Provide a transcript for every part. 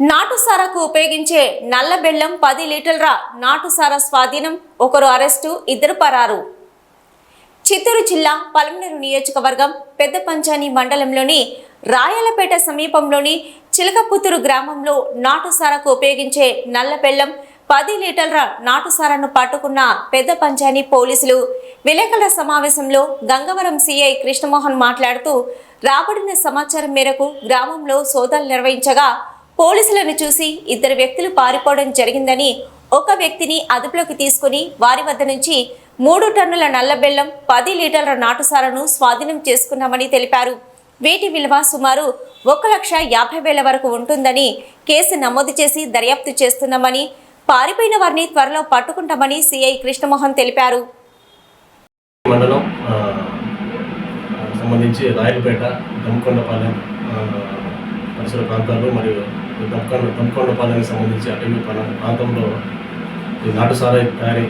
నాటుసారాకు ఉపయోగించే నల్ల బెల్లం పది లీటర్ల నాటుసారా స్వాధీనం ఒకరు అరెస్టు ఇద్దరు పరారు. చిత్తూరు జిల్లా పలమనేరు నియోజకవర్గం పెద్ద పంచాని మండలంలోని రాయలపేట సమీపంలోని చిలకపుత్తూరు గ్రామంలో నాటుసారాకు ఉపయోగించే నల్ల బెల్లం పది లీటర్ల నాటుసారాను పట్టుకున్న పెద్ద పంచాని పోలీసులు విలేకరుల సమావేశంలో గంగవరం సిఐ కృష్ణమోహన్ మాట్లాడుతూ రాబడిన సమాచారం మేరకు గ్రామంలో సోదాలు నిర్వహించగా పోలీసులను చూసి ఇద్దరు వ్యక్తులు పారిపోవడం జరిగిందని ఒక వ్యక్తిని అదుపులోకి తీసుకుని వారి వద్ద నుంచి మూడు టన్నుల నల్ల బెల్లం పది లీటర్ల నాటుసారను స్వాధీనం చేసుకున్నామని తెలిపారు. వీటి విలువ సుమారు ఒక లక్ష యాభై వేల వరకు ఉంటుందని కేసు నమోదు చేసి దర్యాప్తు చేస్తున్నామని పారిపోయిన వారిని త్వరలో పట్టుకుంటామని సిఐ కృష్ణమోహన్ తెలిపారు. మండలం సంబంధించి రాయలపేట దమ్కొండపాలెం పరిసర ప్రాంతాలు మరియు దమ్కొండ పాలకి సంబంధించి అటవీ పాలన ప్రాంతంలో ఈ నాటు సారాయి తయారీ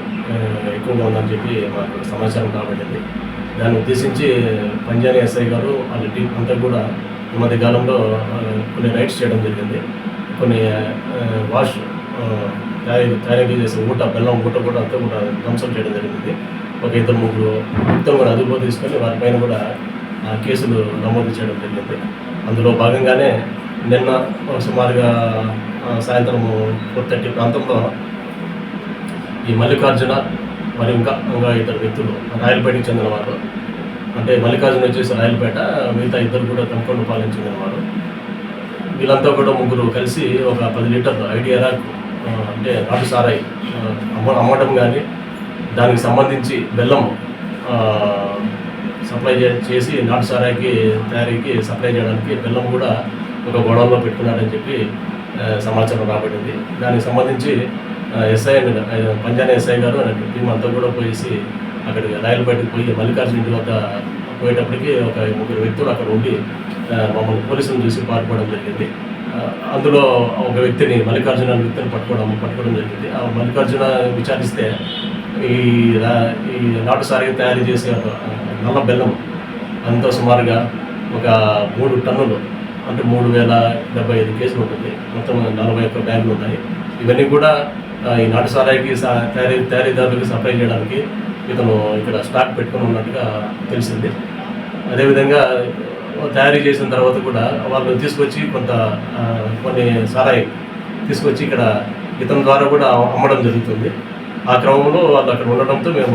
ఎక్కువగా ఉందని చెప్పి మాకు సమాచారం రాబడింది దాన్ని ఉద్దేశించి పంజాని ఎస్ఐ గారు వాళ్ళ టీం అంతా కూడా ఈ మధ్య కాలంలో కొన్ని రైడ్స్ చేయడం జరిగింది. కొన్ని వాష్ తయారీ తయారీ చేసే ఊట బెల్లం ఊట కూడా అంతా కూడా ధ్వంసం చేయడం జరిగింది. ఒక ఇద్దరు ముగ్గురు మొత్తం కూడా అదుపులో తీసుకొని వారిపైన కూడా కేసులు నమోదు చేయడం జరిగింది. అందులో భాగంగానే నిన్న సుమారుగా సాయంత్రం ఫోర్ థర్టీ ప్రాంతంలో ఈ మల్లికార్జున మరి ఇంకా ఇంకా ఇద్దరు వ్యక్తులు రాయలపేటకి చెందిన వారు అంటే మల్లికార్జున వచ్చేసి రాయలపేట మిగతా ఇద్దరు కూడా తమకొండ పాలన చెందిన వారు వీళ్ళంతా కూడా ముగ్గురు కలిసి ఒక పది లీటర్లు ఐడియా అంటే నాటు సారాయి అమ్మ అమ్మటం కానీ దానికి సంబంధించి బెల్లం సప్లై చే- చేసి నాటు సారాయికి తయారీకి సప్లై చేయడానికి బెల్లం కూడా ఒక గొడవలో పెట్టుకున్నాడని చెప్పి సమాచారం రాబడింది. దానికి సంబంధించి ఎస్ఐ అండ్ ఎస్ఐ గారు టీం అంతా కూడా పోయేసి అక్కడికి రాయలపేటకి పోయి మల్లికార్జున ఇంటి వద్ద పోయేటప్పటికి ఒక ముగ్గురు వ్యక్తులు అక్కడ ఉండి మమ్మల్ని పోలీసులను చూసి పారిపోవడం జరిగింది. అందులో ఒక వ్యక్తిని మల్లికార్జున వ్యక్తిని పట్టుకోవడం పట్టుకోవడం జరిగింది. ఆ మల్లికార్జున విచారిస్తే ఈ ఈ నాటు సారిగా తయారు చేసే ఒక నల్ల బెల్లం అంతా సుమారుగా ఒక మూడు టన్నులు అంటే మూడు వేల డెబ్బై ఐదు కేసులు ఉంటుంది. మొత్తం నలభై ఒక్క బ్యాగులు ఉన్నాయి. ఇవన్నీ కూడా ఈ నాటు సారాయికి తయారీ తయారీదారులకు సప్లై చేయడానికి ఇతను ఇక్కడ స్టాక్ పెట్టుకుని ఉన్నట్టుగా తెలిసింది. అదేవిధంగా తయారీ చేసిన తర్వాత కూడా వాళ్ళు తీసుకొచ్చి కొంత కొన్ని సారాయి తీసుకొచ్చి ఇక్కడ ఇతని ద్వారా కూడా అమ్మడం జరుగుతుంది. ఆ క్రమంలో వాళ్ళు అక్కడ ఉండడంతో మేము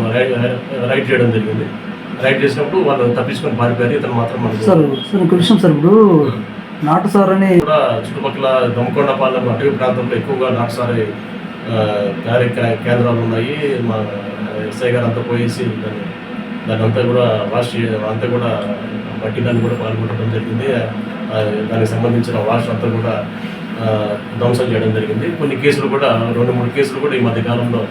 రైడ్ చేయడం జరిగింది. రైడ్ చేసినప్పుడు వాళ్ళు తప్పించుకొని పారిపోయారు. ఇతను మాత్రం సార్ సార్ సార్. ఇప్పుడు నాటు కూడా చుట్టుపక్కల దమ్మకొండపాలెం అటవీ ప్రాంతంలో ఎక్కువగా నాటుసారి తయారీ కేంద్రాలు ఉన్నాయి. మా ఎస్ఐ గారు అంతా పోయేసి దాన్ని దాన్ని అంతా కూడా వాష్ అంతా కూడా మట్టి దాన్ని కూడా పాల్గొనడం జరిగింది. దానికి సంబంధించిన వాష్ అంతా కూడా ధ్వంసం చేయడం జరిగింది. కొన్ని కేసులు కూడా రెండు మూడు కేసులు కూడా ఈ మధ్య కాలంలో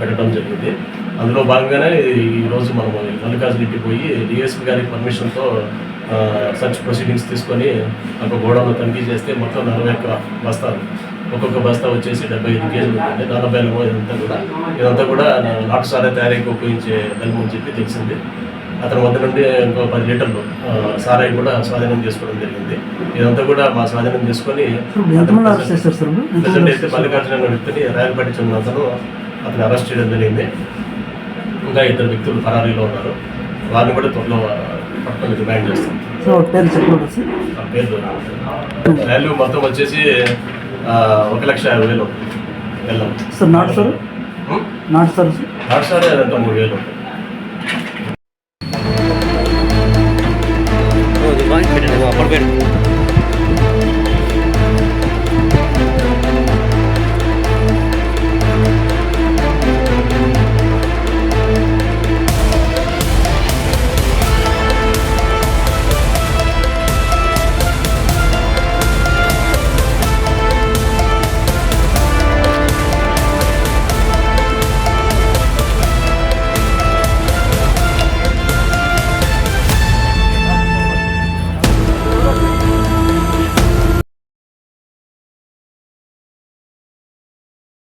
పెట్టడం జరిగింది. అందులో భాగంగానే ఈ- ఈ రోజు మనం మల్లికార్జున ఇంటికి పోయి డిఎస్పీ గారి పర్మిషన్తో సర్చ్ ప్రొసీడింగ్స్ తీసుకొని ఒక గోడౌన్లో తనిఖీ చేస్తే మొత్తం నలభై ఒక్క బస్తాలు. ఒక్కొక్క బస్తా వచ్చేసి డెబ్బై ఐదు కేజీలు ఉంటుంది నలభై ఎనభై ఇదంతా కూడా. ఇదంతా కూడా నాటు సారా తయారీకి ఉపయోగించే బెల్లం అని చెప్పి తెలిసింది. అతని వద్ద నుండి ఇంకో పది లీటర్లు సారాయి కూడా స్వాధీనం చేసుకోవడం జరిగింది. ఇదంతా కూడా మా స్వాధీనం చేసుకొని? ప్రజెంట్ అయితే మల్లికార్జున వ్యక్తిని రాయలపేట చెందిన అతను అతను అరెస్ట్ చేయడం జరిగింది. ఇంకా ఇద్దరు వ్యక్తులు ఫరారీలో ఉన్నారు. వారిని కూడా త్వరలో పట్టుకొని డిమాండ్ చేస్తాం. పేర్లు వాల్యూ మొత్తం వచ్చేసి ఒక లక్ష యాభై వేలు వెళ్ళాం sir not sir? Not sir not sir తొమ్మిది వేలు అప్పుడు